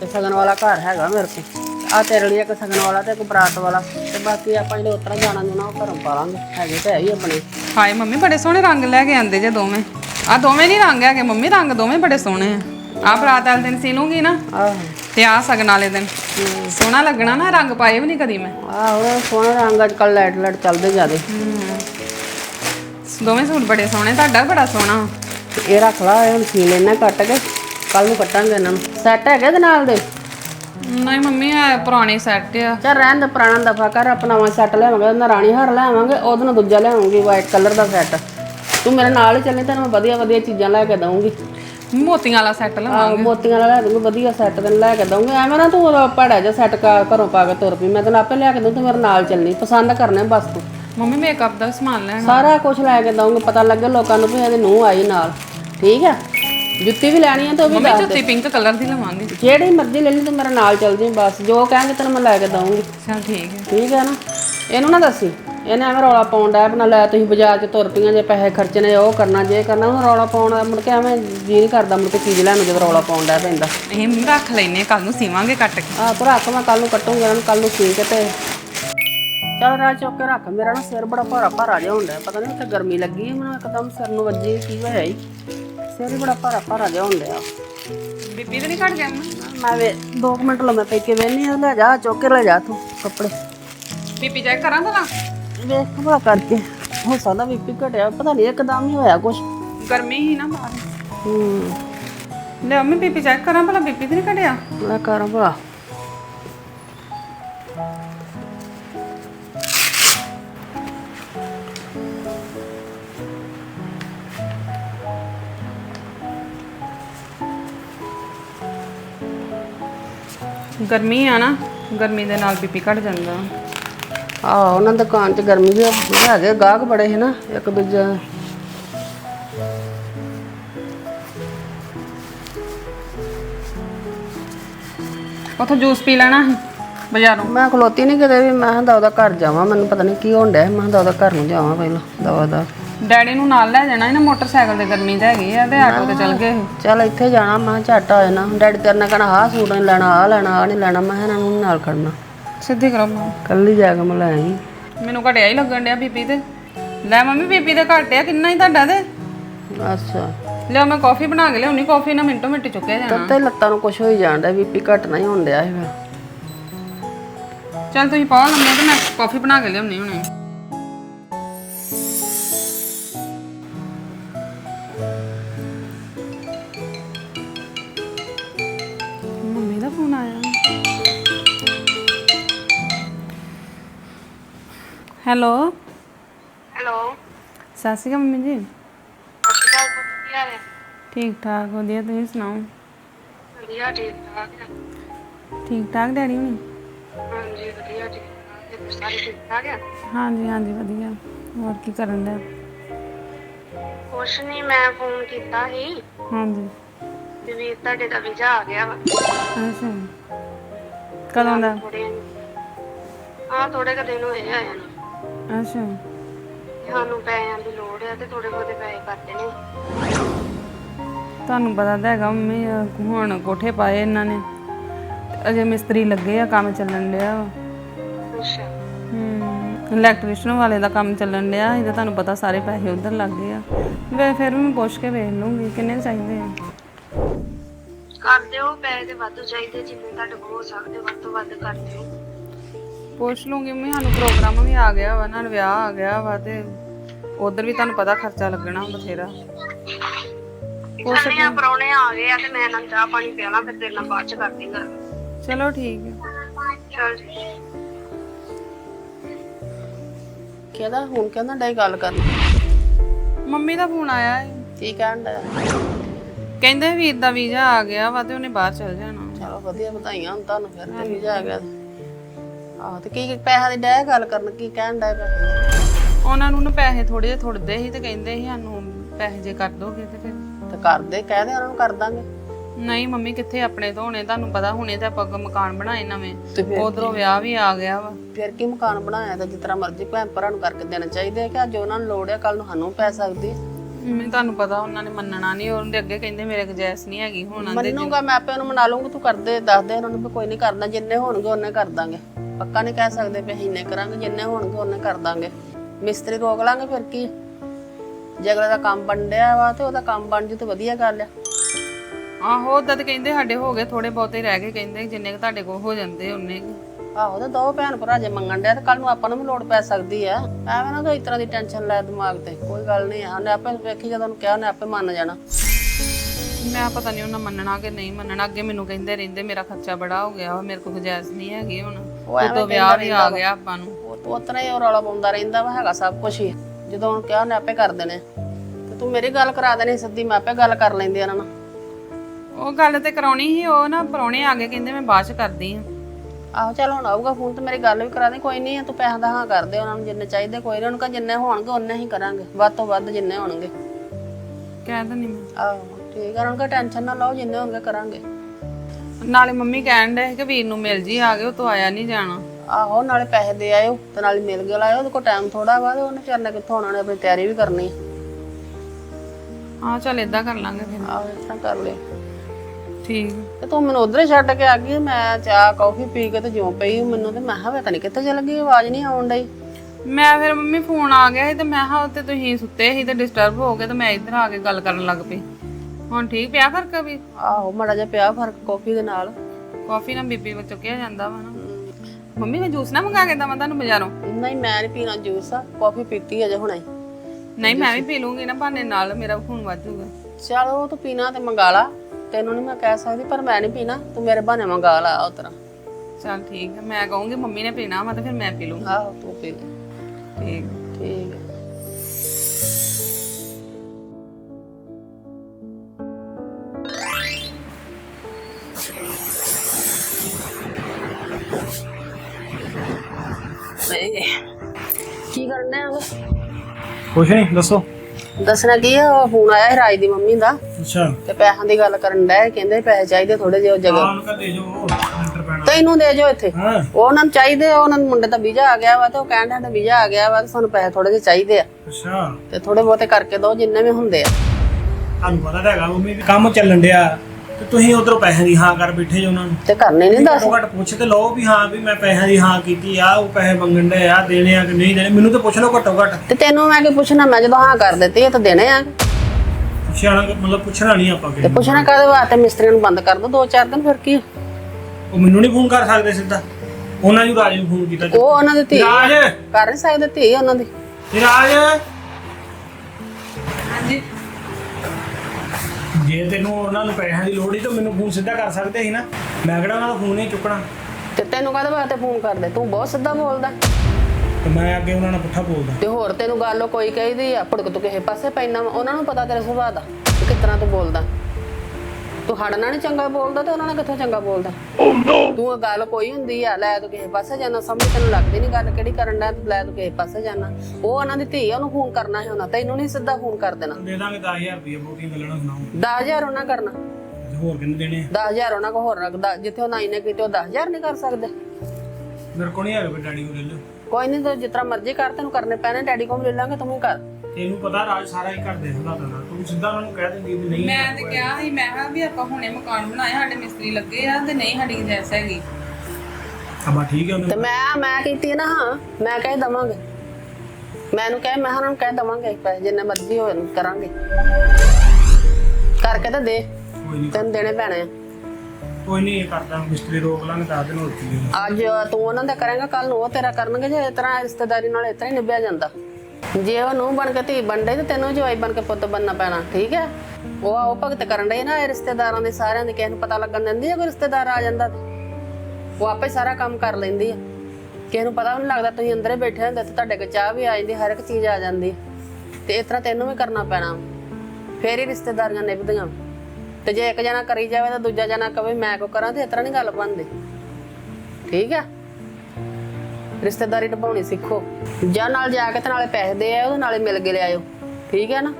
ਤੇ ਸਗਨ ਵਾਲਾ ਘਰ ਹੈਗਾ ਮੇਰੇ ਕੋਲ। ਆ ਤੇਰੇ ਲਈ ਇੱਕ ਸਗਨ ਵਾਲਾ ਤੇ ਇੱਕ ਬਰਾਤ ਵਾਲਾ। ਤੇ ਬਾਕੀ ਆਪਾਂ ਜਿਹੜੇ ਉਤਰਾ ਜਾਣਾ ਜੁਣਾ ਉਹ ਘਰੋਂ ਪਾ ਲਾਂਗੇ ਹੈਗੇ ਤੇ ਹੈ ਹੀ ਆਪਣੇ। ਹਾਏ ਮੰਮੀ ਬੜੇ ਸੋਹਣੇ ਰੰਗ ਲੈ ਕੇ ਆਂਦੇ ਜੇ ਦੋਵੇਂ। ਆ ਦੋਵੇਂ ਨਹੀਂ ਰੰਗ ਹੈਗੇ ਮੰਮੀ ਰੰਗ ਦੋਵੇਂ ਬੜੇ ਸੋਹਣੇ ਆ। ਆ ਬਰਾਤ ਵਾਲੇ ਦਿਨ ਸੀ ਲੂੰਗੀ ਨਾ ਆਹੋ। ਤੇ ਆ ਸਗਨ ਵਾਲੇ ਦਿਨ। ਸੋਹਣਾ ਲੱਗਣਾ ਨਾ ਰੰਗ ਪਾਏ ਵੀ ਨਹੀਂ ਕਦੀ ਮੈਂ। ਆਹੋ ਸੋਹਣਾ ਰੰਗ ਅੱਜ ਕੱਲ ਲਾਈਟ ਲਾਈਟ ਚੱਲਦੇ ਜਿਆਦੇ। ਦੋਵੇਂ ਸੂਟ ਬੜੇ ਸੋਹਣੇ ਤੁਹਾਡਾ ਬੜਾ ਸੋਹਣਾ। ਇਹ ਰੱਖ ਲਾ ਇਹ ਹੁਣ ਸੀ ਲੈਣਾ ਕੱਟ ਕੇ ਕੱਲ ਨੂੰ ਕੱਟਾਂਗੇ ਇਹਨਾਂ ਨੂੰ। ਸੈੱਟ ਹੈਗੇ ਇਹਦੇ ਨਾਲ ਦੇ? ਨਹੀਂ ਮੰਮੀ ਇਹ ਪੁਰਾਣੇ ਸੈੱਟ ਆ। ਚੱਲ ਰਹਿਣ ਦੇ ਪੁਰਾਣਾ ਦਫਾ ਕਰ ਆਪਣਾ ਨਵਾਂ ਸੈੱਟ ਲਿਆਵਾਂਗੇ ਉਹਨਾਂ ਰਾਣੀ ਹਾਰ ਲਿਆਵਾਂਗੇ ਉਹਦੇ ਨਾਲ ਦੂਜਾ ਲਿਆਵਾਂਗੇ ਵਾਈਟ ਕਲਰ ਦਾ ਸੈੱਟ ਤੂੰ ਮੇਰੇ ਨਾਲ ਹੀ ਚੱਲੇ ਤੈਨੂੰ ਮੈਂ ਵਧੀਆ ਵਧੀਆ ਚੀਜ਼ਾਂ ਲੈ ਕੇ ਦਊਂਗੀ। ਮੋਤੀਆਂ ਵਾਲਾ ਸੈੱਟ ਆਹ ਮੋਤੀਆਂ ਵਾਲਾ ਲੈ ਦੂੰਗੀ ਵਧੀਆ ਸੈੱਟ ਤੈਨੂੰ ਲੈ ਕੇ ਦਊਂਗੀ। ਐਵੇਂ ਨਾ ਤੂੰ ਪੜਾ ਜਾ ਸੈੱਟ ਘਰੋਂ ਪਾ ਕੇ ਤੁਰ ਪਈ ਮੈਂ ਤੈਨੂੰ ਆਪੇ ਲਿਆ ਕੇ ਦਊਂ ਤੂੰ ਮੇਰੇ ਨਾਲ ਚੱਲਣੀ ਪਸੰਦ ਕਰਨੇ ਬਸ ਤੂੰ। ਮੰਮੀ ਮੇਕਅਪ ਦਾ ਸਮਾਨ ਲੈਣਾ। ਸਾਰਾ ਕੁਝ ਲੈ ਕੇ ਦਊਂਗੀ ਪਤਾ ਲੱਗੇ ਲੋਕਾਂ ਨੂੰ ਵੀ ਇਹਦੇ ਨੂੰ ਆਈ ਨਾਲ ਠੀਕ ਹੈ? ਜੁੱਤੀ ਵੀ ਲੈਣੀ ਹੈ ਤਾਂ ਉਹ ਵੀ ਮੰਮੀ ਦੱਸ ਜੁੱਤੀ ਪਿੰਕ ਕਲਰ ਦੀ ਲਵਾਂਗੀ। ਜਿਹੜੀ ਮਰਜ਼ੀ ਲੈ ਲਈ ਤੂੰ ਮੇਰੇ ਨਾਲ ਚੱਲ ਜੀ ਬਸ ਜੋ ਕਹਾਂਗੇ ਤੈਨੂੰ ਮੈਂ ਲੈ ਕੇ ਦਊਂਗੀ। ਚਲ ਠੀਕ ਹੈ। ਠੀਕ ਹੈ ਨਾ? ਇਹਨੂੰ ਨਾ ਦੱਸੀ ਇਹਨੇ ਐਵੇਂ ਰੌਲਾ ਪਾਉਣ ਦਾ ਬਣਾ ਲੈ ਤੁਸੀਂ ਬਾਜ਼ਾਰ 'ਚ ਤੁਰ ਪਈਆਂ ਜੇ ਪੈਸੇ ਖਰਚਣੇ ਉਹ ਕਰਨਾ ਜੇ ਕਰਨਾ ਉਹਨੂੰ ਰੌਲਾ ਪਾਉਣ ਦਾ ਮੁੜ ਕੇ ਐਵੇਂ ਜੀ ਨਹੀਂ ਕਰਦਾ ਮੁੜ ਕੇ ਚੀਜ਼ ਲੈਣ ਨੂੰ ਜਦੋਂ ਰੌਲਾ ਪਾਉਣ ਦਾ ਪੈਂਦਾ। ਇਹ ਮੰਮੀ ਰੱਖ ਲੈਨੇ ਕੱਲ ਨੂੰ ਸੀਵਾਂਗੇ ਕੱਟ ਕੇ। ਆਹ ਪਰ ਰੱਖ ਮੈਂ ਕੱਲ ਨੂੰ ਕੱਟੂੰਗੀ ਇਹਨਾਂ ਨੂੰ ਕੱਲ ਨੂੰ ਸੀ ਕੇ ਤੇ। ਚੱਲ ਰਾਜ ਚੁੱਕ ਕੇ ਰੱਖ ਮੇਰਾ ਨਾ ਸਿਰ ਬੜਾ ਭਾਰਾ ਭਾਰਾ ਜਿਹਾ ਹੁੰਦਾ ਪਤਾ ਨਹੀਂ ਉੱਥੇ ਗਰਮੀ ਲੱਗੀ ਹੈ ਮੈਨੂੰ ਇੱਕਦਮ ਸਿਰ ਨੂੰ ਵੱਜੀ ਕੀ ਹੋਇਆ ਈ? ਸਿਰ ਹੀ ਬੜਾ ਭਾਰਾ ਭਾਰਾ ਜਿਹਾ ਹੁੰਦਾ ਬੀਬੀ ਤੇ ਨਹੀਂ ਘਟ ਗਿਆ? ਮੰਮੀ? ਮੈਂ ਵੇ 2 ਮਿੰਟ ਲੰਮੇ ਪੈ ਕੇ ਵੇਨੀ ਆ ਲੈ ਜਾ ਚੁੱਕ ਕੇ ਲੈ ਜਾ ਤੂੰ ਕੱਪੜੇ। ਬੀਬੀ ਚੈੱਕ ਕਰਾਂ ਭਲਾ? ਵੇਖ ਭਲਾ ਕਰਕੇ। ਹੋ ਸਕਦਾ ਬੀਪੀ ਘਟਿਆ ਪਤਾ ਨਹੀਂ ਇੱਕਦਮ ਹੀ ਹੋਇਆ ਕੁਛ। ਗਰਮੀ ਹੀ ਨਾ ਬਾਹਰ ਹੂੰ। ਲੈ ਮੰਮੀ ਬੀਬੀ ਚੈੱਕ ਕਰਾਂ ਭਲਾ? ਬੀਬੀ ਤੇ ਨਹੀਂ ਘਟਿਆ? ਮੈਂ ਕਰਾਂ ਭਲਾ। ਗਰਮੀ ਆ ਨਾ ਗਰਮੀ ਦੇ ਨਾਲ ਬੀਬੀ ਘਟ ਜਾਂਦਾ। ਆਹ ਉਹਨਾਂ ਦੀ ਦੁਕਾਨ 'ਚ ਗਰਮੀ ਦੇ ਹੈਗੇ ਗਾਹਕ ਬੜੇ ਸੀ ਨਾ ਇੱਕ ਦੂਜਾ। ਉਥੋਂ ਜੂਸ ਪੀ ਲੈਣਾ ਸੀ ਬਾਜ਼ਾਰੋਂ? ਮੈਂ ਖਲੋਤੀ ਨਹੀਂ ਕਿਤੇ ਵੀ ਮੈਂ ਕਿਹਾ ਉਹਦਾ ਘਰ ਜਾਵਾਂ ਮੈਨੂੰ ਪਤਾ ਨਹੀਂ ਕੀ ਹੋਣ ਡਿਆ ਮੈਂ ਕਿਹਾ ਉਹਦਾ ਘਰ ਨੂੰ ਜਾਵਾਂ ਪਹਿਲਾਂ ਦਵਾ ਦਾ। ਡੈਡੀ ਨੂੰ ਨਾਲ ਲੈ ਜਾਣਾ ਇਹਨਾਂ ਮੋਟਰਸਾਈਕਲ ਤੇ ਗਰਮੀ ਤੇ ਹੈਗੀ ਆ ਤੇ ਆਟੋ ਤੇ ਚੱਲ ਗਏ। ਚੱਲ ਇੱਥੇ ਜਾਣਾ ਮੈਂ ਕਿਹਾ ਝੱਟ ਆ ਜਾਣਾ। ਡੈਡੀ ਤੇਰੇ ਨਾਲ ਕਹਿਣਾ ਆਹ ਸੂਟ ਨਹੀਂ ਲੈਣਾ ਆਹ ਲੈਣਾ ਆਹ ਨਹੀਂ ਲੈਣਾ। ਮੈਂ ਕਿਹਾ ਇਹਨਾਂ ਨੂੰ ਨੀ ਨਾਲ ਖੜਨਾ। ਸਿੱਧੀ ਕਰੋ ਮੰਮੀ। ਕੱਲੀ ਜਾ ਕੇ ਮੈਂ ਲੈ ਆਈ। ਮੈਨੂੰ ਘਟਿਆ ਹੀ ਲੱਗਣ ਡਿਆ ਬੀਬੀ ਤੇ। ਲੈ ਮੰਮੀ ਬੀਬੀ ਤੇ ਘਟਿਆ ਕਿੰਨਾ ਹੀ ਤੁਹਾਡਾ ਤੇ। ਅੱਛਾ। ਲਿਓ ਮੈਂ ਕਾਫੀ ਬਣਾ ਕੇ ਲਿਆਉਣੀ ਕਾਫੀ ਨਾ ਮਿੰਟੋ ਮਿੰਟ ਚੁੱਕਿਆ ਜਾਣਾ। ਤੇ ਲੱਤਾਂ ਨੂੰ ਕੁਝ ਹੋਈ ਜਾਂਦਾ ਬੀਪੀ ਘਟਣਾ ਹੀ ਹੋਣ ਡਿਆ ਸੀ ਫਿਰ। ਚੱਲ ਤੁਸੀਂ ਪਾਓ ਲੰਮੇ ਤੇ ਮੈਂ ਕਾਫੀ ਬਣਾ ਕੇ ਲਿਆਉਣੀ ਹੁਣੇ। ਹੈਲੋ। ਹੈਲੋ। ਸਤਿ ਸ਼੍ਰੀ ਅਕਾਲ ਮੰਮੀ ਜੀ। ਸਤਿ ਸ਼੍ਰੀ ਅਕਾਲ ਪੁੱਤ, ਕੀ ਹਾਲ ਹੈ ਠੀਕ ਠਾਕ ਵਧੀਆ ਤੁਸੀਂ ਸੁਣਾਓ? ਵਧੀਆ ਠੀਕ ਠਾਕ ਹੈ। ਠੀਕ ਠਾਕ ਡੈਡੀ ਹੁਣੀ? ਹਾਂਜੀ ਵਧੀਆ ਠੀਕ ਠਾਕ ਹੈ। ਤੁਸੀਂ ਸਾਰੇ ਠੀਕ ਠਾਕ ਹੈ? ਹਾਂਜੀ ਹਾਂਜੀ ਵਧੀਆ। ਹੋਰ ਕੀ ਕਰਨ ਦਾ ਕੁਛ ਨਹੀਂ ਮੈਂ ਫੋਨ ਕੀਤਾ ਸੀ। ਹਾਂਜੀ। ਤੇ ਵੀ ਤੁਹਾਡੇ ਦਾ ਵੀਜ਼ਾ ਆ ਗਿਆ ਵਾ। ਅੱਛਾ। ਕਦੋਂ ਦਾ? ਥੋੜੇ ਆ ਥੋੜੇ ਕੁ ਦਿਨ ਹੋਏ ਆਇਆ ਨੂੰ। ਅੱਛਾ। ਤੇ ਸਾਨੂੰ ਪੈਸਿਆਂ ਦੀ ਲੋੜ ਹੈ ਤੇ ਥੋੜੇ ਬਹੁਤੇ ਪੈਸੇ ਕਰਦੇ ਨੇ ਤੁਹਾਨੂੰ ਪਤਾ ਤਾਂ ਹੈਗਾ ਮੰਮੀ ਅਹ ਹੁਣ ਕੋਠੇ ਪਾਏ ਇਹਨਾਂ ਨੇ। ਤੇ ਅਜੇ ਮਿਸਤਰੀ ਲੱਗੇ ਆ ਕੰਮ ਚੱਲਣ ਅੱਛਾ। ਹੂੰ ਇਲੈਕਟ੍ਰੀਸ਼ੀਅਨ ਵਾਲੇ ਦਾ ਕੰਮ ਚੱਲਣ ਡਿਆ ਇਹਦਾ ਤੁਹਾਨੂੰ ਪਤਾ ਸਾਰੇ ਪੈਸੇ ਉਧਰ ਲੱਗ ਗਏ ਆ। ਵੇ ਫਿਰ ਵੀ ਮੈਂ ਪੁੱਛ ਕੇ ਵੇਖ ਲੂੰਗੀ ਕਿੰਨੇ ਚਾਹੀਦੇ ਆ? ਕਰ ਦਿਓ ਪੈਸੇ ਤੇ ਵਾਧੂ ਚਾਹੀਦੇ ਜਿੰਨੇ ਤੁਹਾਡੇ ਕੋਲ ਹੋ ਸਕਦੇ ਵੱਧ ਤੋਂ ਵੱਧ ਕਰ ਦਿਓ। ਪੁੱਛ ਲੂੰਗੀ ਮੰਮੀ ਸਾਨੂੰ ਪ੍ਰੋਗਰਾਮ ਵੀ ਆ ਗਿਆ ਵਾ ਨਾਲ ਵਿਆਹ ਆ ਗਿਆ ਵਾ ਤੇ ਉਧਰ ਵੀ ਤੁਹਾਨੂੰ ਪਤਾ ਖਰਚਾ ਲੱਗਣਾ ਬਥੇਰਾ। ਆ ਪਰੌਣੇ ਆ ਗਏ ਆ ਤੇ ਮੈਂ ਇਹਨਾਂ ਨੂੰ ਚਾਹ ਪਾਣੀ ਪਿਆਣਾ ਫਿਰ ਤੇਰੇ ਨਾਲ ਬਾਅਦ ਚ ਕਰਦੀ ਗੱਲ। ਚਲੋ ਠੀਕ ਹੈ ਚਲ ਕਿਹਦਾ? ਹੁਣ ਕਹਿੰਦਾ ਡੇ ਗੱਲ ਕਰਨੀ। ਮੰਮੀ ਦਾ ਫੋਨ ਆਇਆ ਹੈ ਕੀ ਕਹਿਣ ਡਿਆ? ਕਹਿੰਦੇ ਵੀਰ ਦਾ ਵੀਜ਼ਾ ਆ ਗਿਆ ਵਾ ਤੇ ਉਹਨੇ ਬਾਹਰ ਚਲ ਜਾਣਾ। ਚਲੋ ਵਧੀਆ ਵਧਾਈਆਂ ਹੁਣ ਤੁਹਾਨੂੰ ਫਿਰ ਤੇ ਵੀਜ਼ਾ ਆ ਗਿਆ। ਆਹ ਤੇ ਕੀ ਪੈਸਿਆਂ ਦੀ ਡੇ ਗੱਲ ਕਰਨ ਕੀ ਕਹਿਣ ਡੇ ਉਹਨਾਂ ਨੂੰ ਨਾ ਪੈਸੇ ਥੋੜੇ ਜਿਹੇ ਥੁੜਦੇ ਸੀ ਤੇ ਕਹਿੰਦੇ ਸੀ ਸਾਨੂੰ ਪੈਸੇ ਜੇ ਕਰ ਦੋਗੇ ਤੇ ਫਿਰ। ਤੇ ਕਰਦੇ ਕਹਦੇ ਉਹਨਾਂ ਨੂੰ ਕਰ ਦਾਂਗੇ। ਨਹੀਂ ਮੰਮੀ ਕਿੱਥੇ ਆਪਣੇ ਤੋਂ ਹੋਣੇ? ਤੁਹਾਨੂੰ ਪਤਾ ਹੁਣੇ ਤੇ ਆਪਾਂ ਮਕਾਨ ਬਣਾਏ ਨਵੇਂ। ਤੇ ਫਿਰ ਉਧਰੋਂ ਵਿਆਹ ਵੀ ਆ ਗਿਆ ਵਾ। ਫਿਰ ਕੀ ਮਕਾਨ ਬਣਾਇਆ ਤਾਂ ਜਿਸ ਤਰ੍ਹਾਂ ਮਰਜ਼ੀ ਭੈਣ ਭਰਾ ਨੂੰ ਕਰਕੇ ਦੇਣਾ ਚਾਹੀਦਾ ਹੈ ਕਿ ਅੱਜ ਉਹਨਾਂ ਨੂੰ ਲੋੜ ਹੈ ਕੱਲ ਨੂੰ ਸਾਨੂੰ ਪੈ ਸਕਦੀ ਹੈ ਮੰਮੀ ਤੁਹਾਨੂੰ ਪਤਾ ਉਹਨਾਂ ਨੇ ਮੰਨਣਾ ਨਹੀਂ ਉਹਦੇ ਅੱਗੇ ਕਹਿੰਦੇ ਮੇਰੇ ਗੁੰਜਾਇਸ਼ ਨਹੀਂ ਹੈਗੀ ਹੁਣ ਮੰਨੂਗਾ ਮੈਂ ਆਪੇ ਉਹਨੂੰ ਮਨਾ ਲੂੰਗਾ ਤੂੰ ਕਰਦੇ ਦੱਸ ਦੇ ਉਹਨਾਂ ਨੂੰ ਵੀ ਕੋਈ ਨਹੀਂ ਕਰਨਾ ਜਿੰਨੇ ਹੋਣਗੇ ਉਹਨੇ ਕਰ ਦਾਂਗੇ। ਪੱਕਾ ਨਹੀਂ ਕਹਿ ਸਕਦੇ ਵੀ ਅਸੀਂ ਇੰਨੇ ਕਰਾਂਗੇ ਜਿੰਨੇ ਹੋਣਗੇ ਉਹਨੇ ਕਰ ਦਾਂਗੇ। ਮਿਸਤਰੀ ਰੋਕ ਲਾਂਗੇ ਫਿਰ ਕੀ? ਜੇ ਅਗਲੇ ਦਾ ਕੰਮ ਬਣ ਡਿਆ ਵਾ ਤੇ ਉਹਦਾ ਕੰਮ ਬਣ ਜੂ ਤੇ ਵਧੀਆ ਗੱਲ ਆ। ਆਹੋ ਉਦਾਂ ਤੇ ਕਹਿੰਦੇ ਸਾਡੇ ਹੋ ਗਏ ਥੋੜੇ ਬਹੁਤੇ ਰਹਿ ਗਏ ਕਹਿੰਦੇ ਜਿੰਨੇ ਕੁ ਤੁਹਾਡੇ ਕੋਲ ਹੋ ਜਾਂਦੇ ਉਹਨੇ ਕੁ। ਆਹੋ ਤੇ ਦੋ ਭੈਣ ਭਰਾ ਜੇ ਮੰਗਣ ਡਿਆ ਤੇ ਕੱਲ ਨੂੰ ਆਪਾਂ ਨੂੰ ਵੀ ਲੋੜ ਪੈ ਸਕਦੀ ਆ। ਐਵੇਂ ਨਾ ਕੋਈ ਇਸ ਤਰ੍ਹਾਂ ਦੀ ਟੈਨਸ਼ਨ ਲੈ ਦਿਮਾਗ ਤੇ ਕੋਈ ਗੱਲ ਨਹੀਂ ਆ। ਉਹਨੇ ਆਪੇ ਵੇਖੀ ਜਦੋਂ ਉਹਨੂੰ ਕਿਹਾ ਉਹਨੇ ਆਪੇ ਮੰਨ ਜਾਣਾ। ਮੈਂ ਪਤਾ ਨਹੀਂ ਉਹਨਾਂ ਮੰਨਣਾ ਕਿ ਨਹੀਂ ਮੰਨਣਾ। ਅੱਗੇ ਮੈਨੂੰ ਕਹਿੰਦੇ ਰਹਿੰਦੇ ਮੇਰਾ ਖਰਚਾ ਬੜਾ ਹੋ ਗਿਆ ਵਾ ਮੇਰੇ ਕੋਲ ਗੁੰਜਾਇਸ਼ ਨਹੀਂ ਹੈਗੀ ਹੁਣ। ਉਦੋਂ ਵਿਆਹ ਵੀ ਆ ਗਿਆ ਆਪਾਂ ਨੂੰ। ਉਹ ਉਤਨਾ ਹੀ ਉਹ ਰੌਲਾ ਪਾਉਂਦਾ ਰਹਿੰਦਾ ਵਾ ਹੈਗਾ ਸਭ ਕੁਝ ਹੀ। ਜਦੋਂ ਉਹਨੂੰ ਕਿਹਾ ਉਹਨੇ ਆਪੇ ਕਰ ਦੇਣੇ। ਤੇ ਤੂੰ ਮੇਰੀ ਗੱਲ ਕਰਾ ਦੇਣੀ ਸਿੱਧੀ ਮੈਂ ਆਪੇ ਗੱਲ ਕਰ ਲੈਂਦੀ ਉਹਨਾਂ ਨਾਲ। ਉਹ ਗੱਲ ਤੇ ਕਰਾਉਣੀ ਸੀ ਉਹ ਨਾ ਪਰੌਣੇ ਆ ਗਏ ਕਹਿੰਦੇ ਮੈਂ ਬਾਅਦ ਚ ਕਰਦੀ ਆ। ਆਹੋ ਚੱਲ ਹੁਣ ਆਊਗਾ ਫੋਨ ਤੇ ਮੇਰੀ ਗੱਲ ਵੀ ਕਰਾ ਦੇ ਕੋਈ ਨਹੀਂ ਤੂੰ ਪੈਸਾ ਦਾ ਹਾਂ ਕਰ ਦੇ ਉਹਨਾਂ ਨੂੰ ਜਿੰਨੇ ਚਾਹੀਦੇ ਕੋਈ ਨਹੀਂ ਉਹਨਾਂ ਕਾ ਜਿੰਨੇ ਹੋਣਗੇ ਉਹਨੇ ਹੀ ਕਰਾਂਗੇ ਵੱਧ ਤੋਂ ਵੱਧ ਜਿੰਨੇ ਹੋਣਗੇ। ਕਹਿ ਆਹੋ ਠੀਕ ਆ ਉਹਨਾਂ ਕਾ ਟੈਨਸ਼ਨ ਨਾ ਲਓ ਜਿੰਨੇ ਹੋਣਗੇ ਕਰਾਂਗੇ। ਨਾਲੇ ਮੰਮੀ ਕਹਿਣ ਦੇ ਕਿ ਵੀਰ ਨੂੰ ਮਿਲ ਜੀ ਆ ਗਏ ਉਹ ਤੋਂ ਆਇਆ ਨਹੀਂ ਜਾਣਾ। ਆਹੋ ਨਾਲੇ ਪੈਸੇ ਦੇ ਆਇਓ ਤੇ ਨਾਲੇ ਮਿਲ ਗਿਆ ਲਾਇਓ ਉਹਦੇ ਕੋਲ ਟਾਈਮ ਥੋੜਾ ਵਾ ਤੇ ਉਹਨੇ ਚਰਨੇ ਕਿੱਥੋਂ ਆਉਣਾ ਉਹਨੇ ਆਪਣੀ ਤਿਆਰੀ ਵੀ ਕਰਨੀ ਆ। ਚੱਲ ਏਦਾਂ ਕਰ ਲਾਂਗੇ ਫਿਰ। ਆਹੋ ਇਸ ਤਰ੍ਹਾਂ ਕਰ ਲੈ ਠੀਕ। ਤੇ ਤੂੰ ਮੈਨੂੰ ਉਧਰ ਛੱਡ ਕੇ ਆ ਗਈ ਮੈਂ ਚਾਹ ਕਾਫੀ ਪੀ ਕੇ ਤੇ ਜਿਉਂ ਪਈ ਮੈਨੂੰ ਤੇ ਮੈਂ ਕਿਹਾ ਪਤਾ ਨਹੀਂ ਕਿੱਥੇ ਚਲ ਗਈ ਆਵਾਜ਼ ਨਹੀਂ ਆਉਣ ਡਈ। ਮੈਂ ਫਿਰ ਮੰਮੀ ਫੋਨ ਆ ਗਿਆ ਸੀ ਤੇ ਮੈਂ ਹਾਂ ਉੱਤੇ ਤੁਸੀਂ ਸੁੱਤੇ ਸੀ ਤੇ ਡਿਸਟਰਬ ਹੋ ਗਏ ਤੇ ਮੈਂ ਇੱਧਰ ਆ ਕੇ ਗੱਲ ਕਰਨ ਲੱਗ ਪਈ। ਹੁਣ ਠੀਕ ਪਿਆ ਫ਼ਰਕ ਵੀ? ਆਹੋ ਮਾੜਾ ਜਿਹਾ ਪਿਆ ਫ਼ਰਕ ਕਾਫੀ ਦੇ ਨਾਲ। ਕਾਫੀ ਨਾਲ ਬੀਪੀ ਵਿੱਚ ਚੁੱਕਿਆ ਜਾਂਦਾ ਵਾ ਨਾ। ਮੰਮੀ ਮੈਂ ਜੂਸ ਨਾ ਮੰਗਾ ਕੇ ਦਵਾਂ ਤੁਹਾਨੂੰ ਬਾਜ਼ਾਰੋਂ? ਨਹੀਂ ਮੈਂ ਨਹੀਂ ਪੀਣਾ ਜੂਸ ਆ ਕਾਫੀ ਪੀਤੀ ਅਜੇ ਹੁਣੇ। ਨਹੀਂ ਮੈਂ ਵੀ ਪੀ ਲੂੰਗੀ ਨਾ ਬਹਾਨੇ ਨਾਲ ਮੇਰਾ ਖੂਨ ਵੱਧੂਗਾ ਚਲੋ ਤੂੰ ਪੀਣਾ ਤੇ ਮੰਗਾ ਲਾ ਤੈਨੂੰ ਨਹੀਂ ਮੈਂ ਕਹਿ ਸਕਦੀ ਪਰ ਮੈਂ ਨਹੀਂ ਪੀਣਾ ਤੂੰ ਮੇਰੇ ਬਹਾਨੇ ਮੰਗਾ ਲਾ ਉਹ ਤਰ੍ਹਾਂ। ਚਲ ਠੀਕ ਹੈ ਮੈਂ ਕਹੂੰਗੀ ਮੰਮੀ ਨੇ ਪੀਣਾ ਵਾ ਤੇ ਫਿਰ ਮੈਂ ਪੀ ਲੂੰਗੀ। ਆਹੋ ਤੂੰ ਪੀ ਲੈ। ਠੀਕ। ਏ, ਕੀ ਕਰਨਾ ਹੈ ਕੁਛ ਨਹੀਂ ਦੱਸੋ। ਦੱਸਣਾ ਕੀ ਆ ਉਹ ਫੋਨ ਆਇਆ ਸੀ ਰਾਜ ਦੀ ਮੰਮੀ ਦਾ। ਅੱਛਾ। ਤੇ ਪੈਸਿਆਂ ਦੀ ਗੱਲ ਕਰਨ ਡਿਆ ਕਹਿੰਦੇ ਪੈਸੇ ਚਾਹੀਦੇ ਥੋੜੇ ਜਿਹੇ ਉਹ ਜਗ੍ਹਾ। ਕਰ ਦੇ ਜੋ ਲੈਂਟਰ ਪੈਣਾ। ਤੈਨੂੰ ਦੇ ਜੋ ਇੱਥੇ। ਹਾਂ। ਉਹ ਉਹਨਾਂ ਨੂੰ ਚਾਹੀਦੇ ਉਹਨਾਂ ਨੂੰ ਮੁੰਡੇ ਦਾ ਵੀਜ਼ਾ ਆ ਗਿਆ ਵਾ ਤੇ ਉਹ ਕਹਿਣ ਦਾ ਵੀਜ਼ਾ ਆ ਗਿਆ ਵਾ ਤੇ ਸਾਨੂੰ ਪੈਸੇ ਥੋੜੇ ਜਿਹੇ ਚਾਹੀਦੇ ਆ। ਅੱਛਾ। ਤੇ ਥੋੜੇ ਬਹੁਤੇ ਕਰਕੇ ਦੋ ਜਿੰਨੇ ਵੀ ਹੁੰਦੇ ਆ। ਤੁਹਾਨੂੰ ਪਤਾ ਤਾਂ ਹੈਗਾ ਮੰਮੀ ਵੀ ਕੰਮ ਚੱਲਣ ਡਿਆ। ਤੇ ਤੁਸੀਂ ਉਧਰੋਂ ਪੈਸੇ ਦੀ ਹਾਂ ਕਰ ਬੈਠੇ ਜੋ ਉਹਨਾਂ ਨੂੰ। ਤੇ ਕਰਨੇ ਨਹੀਂ ਦੱਸ। ਘੱਟੋ ਘੱਟ ਪੁੱਛ ਤੇ ਲਓ ਵੀ ਹਾਂ ਵੀ ਮੈਂ ਪੈਸਿਆਂ ਦੀ ਹਾਂ ਕੀਤੀ ਆ ਉਹ ਪੈਸੇ ਮੰਗਣ ਦੇ ਆ ਦੇਣੇ ਆ ਕਿ ਨਹੀਂ ਦੇਣੇ ਮੈਨੂੰ ਤਾਂ ਪੁੱਛ ਲਓ ਘੱਟੋ ਘੱਟ। ਤੇ ਤੈਨੂੰ ਮੈਂ ਕੀ ਪੁੱਛਣਾ ਮੈਂ ਜਦੋਂ ਹਾਂ ਕਰ ਦਿੱਤੀ ਇਹ ਤਾਂ ਦੇਣੇ ਆ। ਪੁੱਛਿਆ ਨਾ ਮਤਲਬ ਪੁੱਛਣਾ ਨਹੀਂ ਆਪਾਂ ਤੇ ਕਿ ਪੁੱਛਣਾ ਕਾਹਦੇ ਵਾਸਤੇ ਮਿਸਤਰੀਆਂ ਨੂੰ ਬੰਦ ਕਰ ਦੋ ਦੋ ਚਾਰ ਦਿਨ ਫਿਰ ਕੀ? ਉਹ ਮੈਨੂੰ ਨਹੀਂ ਫੋਨ ਕਰ ਸਕਦੇ ਸਿੱਧਾ। ਉਹਨਾਂ ਨੂੰ ਰਾਜ ਨੂੰ ਫੋਨ ਕੀਤਾ ਉਹ ਉਹਨਾਂ ਦੀ ਧੀ। ਰਾਜ। ਕਰ ਨਹੀਂ ਸਕਦੇ ਧੀ ਉਹਨਾਂ ਦੀ। ਰਾਜ। ਜੇ ਤੈਨੂੰ ਉਹਨਾਂ ਨੂੰ ਪੈਸਿਆਂ ਦੀ ਲੋੜ ਹੀ ਤਾਂ ਮੈਨੂੰ ਫੋਨ ਸਿੱਧਾ ਕਰ ਸਕਦੇ ਸੀ ਨਾ। ਮੈਂ ਕਿਹੜਾ ਉਹਨਾਂ ਦਾ ਫੋਨ ਨਹੀਂ ਚੁੱਕਣਾ। ਤੇ ਤੈਨੂੰ ਕਾਹਦੇ ਵਾਸਤੇ ਫੋਨ ਕਰਦੇ? ਤੂੰ ਬਹੁਤ ਸਿੱਧਾ ਬੋਲਦਾ। ਤੇ ਮੈਂ ਅੱਗੇ ਉਹਨਾਂ ਨਾਲ ਪੁੱਠਾ ਬੋਲਦਾ। ਤੇ ਹੋਰ ਤੈਨੂੰ ਗੱਲ ਕੋਈ ਕਹੀਦੀ ਆ? ਭੁੜਕ ਤੂੰ ਕਿਸੇ ਪਾਸੇ ਪੈਣਾ ਉਹਨਾਂ ਨੂੰ ਪਤਾ ਤੇਰੇ ਸੁਭਾਅ ਦਾ ਕਿ ਕਿਸ ਤਰ੍ਹਾਂ ਤੂੰ ਬੋਲਦਾ। ਤੂੰ ਸਾਡੇ ਨਾਲ ਨਹੀਂ ਚੰਗਾ ਬੋਲਦਾ ਤੇ ਉਹਨਾਂ ਨਾਲ ਕਿੱਥੋਂ ਚੰਗਾ ਬੋਲਦਾ? ਤੂੰ ਇਹ ਗੱਲ ਕੋਈ ਹੁੰਦੀ ਆ ਲੈ ਤੂੰ ਕਿਸੇ ਪਾਸੇ ਜਾਣਾ ਸਮਝ ਤੈਨੂੰ ਲੱਗਦੀ ਨਹੀਂ ਗੱਲ ਕਿਹੜੀ ਕਰਨ ਦਾ ਲੈ ਤੂੰ ਕਿਸੇ ਪਾਸੇ ਜਾਣਾ। ਉਹ ਉਹਨਾਂ ਦੀ ਧੀ ਆ ਉਹਨੂੰ ਫੋਨ ਕਰਨਾ ਹੈ ਉਹਨਾਂ ਤੈਨੂੰ ਨਹੀਂ ਸਿੱਧਾ ਫੋਨ ਕਰ ਦੇਣਾ। ਦੇ ਦਾਂਗੇ 10000 ਰੁਪਏ ਬਹੁਤੀਆਂ ਗੱਲਾਂ ਨਾ ਸੁਣਾਓ। 10000 ਉਹਨਾਂ ਕਰਨਾ। ਤੇ ਹੋਰ ਕਿੰਨੇ ਦੇਣੇ ਆ? 10000 ਉਹਨਾਂ ਕੋ ਹੋਰ ਰੱਖਦਾ ਜਿੱਥੇ ਉਹ ਨਾਈ ਨੇ ਕੀਤੇ ਉਹ 10000 ਨਹੀਂ ਕਰ ਸਕਦੇ। ਮੇਰੇ ਕੋਲ ਨਹੀਂ ਹੈਗਾ ਵੀ ਡੈਡੀ ਕੋਲ ਲੈ ਲਓ। ਕੋਈ ਨਹੀਂ ਤੂੰ ਜਿਸ ਤਰ੍ਹਾਂ ਮਰਜ਼ੀ ਕਰ ਤੈਨੂੰ ਕਰਨੇ ਪੈਣੇ ਡੈਡੀ ਕੋਲ ਲੈ ਲਾਂਗੇ ਤੂੰ ਵੀ ਕਰ। ਤੈਨੂੰ ਪਤਾ ਰਾਜ ਸਾਰਾ ਹੀ ਘਰ ਦੇ ਹਾਲਾਤਾਂ ਦਾ ਤੂੰ ਸਿੱਧਾ ਉਹਨਾਂ ਨੂੰ ਕਹਿ ਦਿੰਦੀ ਵੀ ਨਹੀਂ ਮੈਂ ਤੇ ਕਿਹਾ ਸੀ ਮੈਂ ਕਿਹਾ ਵੀ ਆਪਾਂ ਹੁਣੇ ਮਕਾਨ ਬਣਾਇਆ ਸਾਡੇ ਮਿਸਤਰੀ ਲੱਗੇ ਆ ਤੇ ਨਹੀਂ ਸਾਡੀ ਗੁੰਜਾਇਸ਼ ਹੈਗੀ। ਅਬਾ ਠੀਕ ਹੈ ਤੇ ਉਹਨੇ ਮੈਂ ਮੈਂ ਕੀਤੀ ਨਾ ਹਾਂ ਮੈਂ ਕਹਿ ਦਵਾਂਗੇ। ਮੈਂ ਇਹਨੂੰ ਕਹਿ ਮੈਂ ਉਹਨਾਂ ਨੂੰ ਕਹਿ ਦਵਾਂਗੇ ਪੈਸੇ ਜਿੰਨੇ ਮਰਜ਼ੀ ਹੋਏ ਨੂੰ ਕਰਾਂਗੇ। ਕਰਕੇ ਤਾਂ ਦੇ ਕੋਈ ਨਹੀਂ ਤੈਨੂੰ ਦੇਣੇ ਪੈਣੇ ਆ। ਕੋਈ ਨਹੀਂ ਇਹ ਕਰਦਾ ਮਿਸਤਰੀ ਰੋਕ ਲਾਂਗੇ ਤਾਂ ਦਿਨ ਹੋਰ ਕੀ ਹੈ। ਅੱਜ ਤੂੰ ਉਹਨਾਂ ਦਾ ਕਰੇਂਗਾ ਕੱਲ ਨੂੰ ਉਹ ਤੇਰਾ ਕਰਨਗੇ ਜੇ ਇਸ ਤਰ੍ਹਾਂ ਰਿਸ਼ਤੇਦਾਰੀ ਨਾਲ ਇਸ ਤਰ੍ਹਾਂ ਹੀ ਨਿਭਿਆ ਜਾਂਦਾ। ਜੇ ਉਹ ਨੂੰ ਬਣ ਕੇ ਧੀ ਬਣਦੇ ਤੇ ਤੈਨੂੰ ਜਵਾਈ ਬਣ ਕੇ ਪੁੱਤ ਬਣਨਾ ਪੈਣਾ, ਠੀਕ ਹੈ ਉਹ ਆਓ ਭਗਤ ਕਰਨ ਦੇ ਨਾ, ਇਹ ਰਿਸ਼ਤੇਦਾਰਾਂ ਦੇ ਸਾਰਿਆਂ ਦੇ ਕਿਸੇ ਨੂੰ ਪਤਾ ਲੱਗਣ ਦਿੰਦੀ ਹੈ ਕੋਈ ਰਿਸ਼ਤੇਦਾਰ ਆ ਜਾਂਦਾ ਤੇ? ਉਹ ਆਪੇ ਸਾਰਾ ਕੰਮ ਕਰ ਲੈਂਦੀ ਹੈ ਕਿਸੇ ਨੂੰ ਪਤਾ ਨਹੀਂ ਲੱਗਦਾ ਤੁਸੀਂ ਅੰਦਰੇ ਬੈਠੇ ਹੁੰਦੇ ਤੇ ਤੁਹਾਡੇ ਕੋਲ ਚਾਹ ਵੀ ਆ ਜਾਂਦੀ, ਹਰ ਇੱਕ ਚੀਜ਼ ਆ ਜਾਂਦੀ ਤੇ ਇਸ ਤਰ੍ਹਾਂ ਤੈਨੂੰ ਵੀ ਕਰਨਾ ਪੈਣਾ। ਫੇਰ ਹੀ ਰਿਸ਼ਤੇਦਾਰੀਆਂ ਨਿਭਦੀਆਂ। ਤੇ ਜੇ ਇੱਕ ਜਣਾ ਕਰੀ ਜਾਵੇ ਤਾਂ ਦੂਜਾ ਜਣਾ ਕਵੇ, ਮੈਂ ਕੋ ਕਰਾਂ ਤੇ ਇਸ ਤਰ੍ਹਾਂ ਨਹੀਂ ਗੱਲ ਬਣਦੀ। ਠੀਕ ਆ? ਰਿਸ਼ਤੇਦਾਰੀ ਨਿਭਾਉਣੀ ਸਿੱਖੋ। ਜਾਂ ਨਾਲ ਜਾ ਕੇ ਤੇ ਨਾਲੇ ਪੈਸੇ ਦੇ ਆਇਓ ਤੇ ਨਾਲੇ ਮਿਲ ਕੇ ਲਿਆਇਓ ਠੀਕ ਹੈ ਨਾ?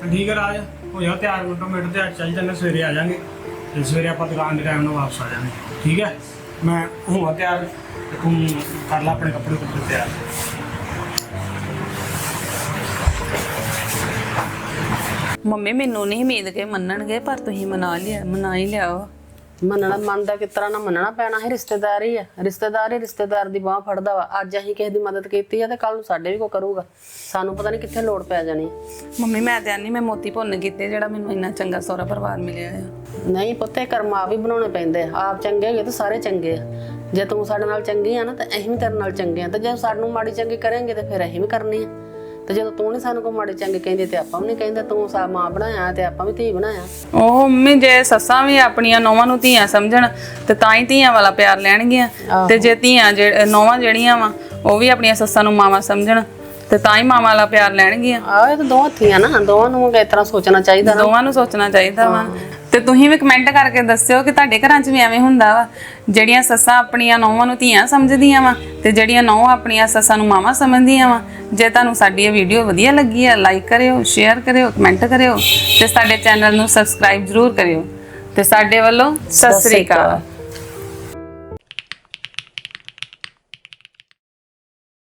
ਤਾਂ ਠੀਕ ਹੈ ਰਾਜ ਹੋ ਜਾ ਤਿਆਰ ਮਿੰਟੋ ਮਿੰਟ ਤੇ ਅੱਜ ਚੱਲ ਜੰਨੇ ਸਵੇਰੇ ਆ ਜਾਾਂਗੇ। ਤੇ ਸਵੇਰੇ ਆਪਾਂ ਦੁਕਾਨ ਦੇ ਟਾਈਮ ਨਾਲ ਵਾਪਸ ਆ ਜਾਾਂਗੇ। ਠੀਕ ਹੈ? ਮੈਂ ਹੋਵਾਂ ਤਿਆਰ ਤੇ ਤੂੰ ਕਰ ਲੈ ਆਪਣੇ ਕੱਪੜੇ ਕੁੱਪੜੇ ਤਿਆਰ। ਮੰਮੀ ਮੈਨੂੰ ਨਹੀਂ ਉਮੀਦ ਕਿ ਮੰਨਣਗੇ ਪਰ ਤੁਸੀਂ ਮਨਾ ਲਿਆ ਮਨਾ ਹੀ ਲਿਆਓ। ਮੰਨਣਾ ਮੰਨਦਾ ਕਿਸ ਤਰ੍ਹਾਂ ਨਾ ਮੰਨਣਾ ਪੈਣਾ ਹੈ ਰਿਸ਼ਤੇਦਾਰੀ ਆ। ਰਿਸ਼ਤੇਦਾਰ ਹੀ ਰਿਸ਼ਤੇਦਾਰ ਦੀ ਬਾਹ ਫੜਦਾ ਵਾ। ਅੱਜ ਅਸੀਂ ਕਿਸੇ ਦੀ ਮਦਦ ਕੀਤੀ ਆ ਤੇ ਕੱਲ ਨੂੰ ਸਾਡੇ ਵੀ ਕੋ ਕਰੂਗਾ। ਸਾਨੂੰ ਪਤਾ ਨਹੀਂ ਕਿੱਥੇ ਲੋੜ ਪੈ ਜਾਣੀ। ਮੰਮੀ ਮੈਂ ਤੇ ਆਨੀ ਮੈਂ ਮੋਤੀ ਭੁੰਨ ਕੀਤੇ ਜਿਹੜਾ ਮੈਨੂੰ ਇੰਨਾ ਚੰਗਾ ਸਹੁਰਾ ਪਰਿਵਾਰ ਮਿਲਿਆ ਆ ਨਹੀਂ ਪੁੱਤੇ ਕਰਮ ਆਪ ਹੀ ਬਣਾਉਣੇ ਪੈਂਦੇ ਆ। ਆਪ ਚੰਗੇ ਹੋਏ ਤਾਂ ਸਾਰੇ ਚੰਗੇ ਆ। ਜੇ ਤੂੰ ਸਾਡੇ ਨਾਲ ਚੰਗੀ ਆ ਨਾ ਤਾਂ ਅਸੀਂ ਵੀ ਤੇਰੇ ਨਾਲ ਚੰਗੇ ਆ। ਤੇ ਜੇ ਸਾਨੂੰ ਮਾੜੀ ਚੰਗੀ ਕਰਾਂਗੇ ਤੇ ਫਿਰ ਅਸੀਂ ਵੀ ਕਰਨੀ ਆ। ਤੇ ਜਦੋਂ ਤੂੰ ਨਹੀਂ ਸਾਨੂੰ ਕੋ ਮਾੜੀ ਚੰਗੀ ਕਹਿੰਦੀ ਤੇ ਆਪਾਂ ਵੀ ਨਹੀਂ ਕਹਿੰਦੇ ਤੂੰ ਸਾ ਮਾਂ ਬਣਾਇਆ ਤੇ ਆਪਾਂ ਵੀ ਧੀ ਬਣਾਇਆ। ਉਹ ਮੰਮੀ ਜੇ ਸੱਸਾਂ ਵੀ ਆਪਣੀਆਂ ਨੌਵਾਂ ਨੂੰ ਧੀਆਂ ਸਮਝਣ ਤੇ ਤਾਂ ਹੀ ਧੀਆਂ ਵਾਲਾ ਪਿਆਰ ਲੈਣਗੀਆਂ। ਤੇ ਜੇ ਧੀਆਂ ਜਿਹੜੇ ਨੌਵਾਂ ਜਿਹੜੀਆਂ ਵਾ ਉਹ ਵੀ ਆਪਣੀਆਂ ਸੱਸਾਂ ਨੂੰ ਮਾਵਾਂ ਸਮਝਣ ਤੇ ਤਾਂ ਹੀ ਮਾਵਾਂ ਵਾਲਾ ਪਿਆਰ ਲੈਣਗੀਆਂ। ਆਹ ਇਹ ਤਾਂ ਦੋ ਹੱਥੀਆਂ ਨਾ ਦੋਵਾਂ ਨੂੰ ਇਸ ਤਰ੍ਹਾਂ ਸੋਚਣਾ ਚਾਹੀਦਾ ਦੋਵਾਂ ਨੂੰ ਸੋਚਣਾ ਚਾਹੀਦਾ ਵਾ। ਤੇ ਤੁਸੀਂ ਵੀ ਕਮੈਂਟ ਕਰਕੇ ਦੱਸਿਓ ਕਿ ਤੁਹਾਡੇ ਘਰਾਂ 'ਚ ਵੀ ਐਵੇਂ ਹੁੰਦਾ ਵਾ। ਜਿਹੜੀਆਂ ਸੱਸਾਂ ਆਪਣੀਆਂ ਨੌਵਾਂ ਨੂੰ ਧੀਆਂ ਸਮਝਦੀਆਂ ਵਾ ਤੇ ਜਿਹੜੀਆਂ ਨੌਵਾਂ ਆਪਣੀਆਂ ਸੱਸਾਂ ਨੂੰ ਮਾਵਾਂ ਸਮਝਦੀਆਂ ਵਾ। ਜੇ ਤੁਹਾਨੂੰ ਸਾਡੀ ਇਹ ਵੀਡੀਓ ਵਧੀਆ ਲੱਗੀ ਹੈ ਲਾਈਕ ਕਰਿਓ ਸ਼ੇਅਰ ਕਰਿਓ ਕਮੈਂਟ ਕਰਿਓ ਤੇ ਸਾਡੇ ਚੈਨਲ ਨੂੰ ਸਬਸਕ੍ਰਾਈਬ ਜ਼ਰੂਰ ਕਰਿਓ। ਤੇ ਸਾਡੇ ਵੱਲੋਂ ਸਤਿ ਸ੍ਰੀ ਅਕਾਲ।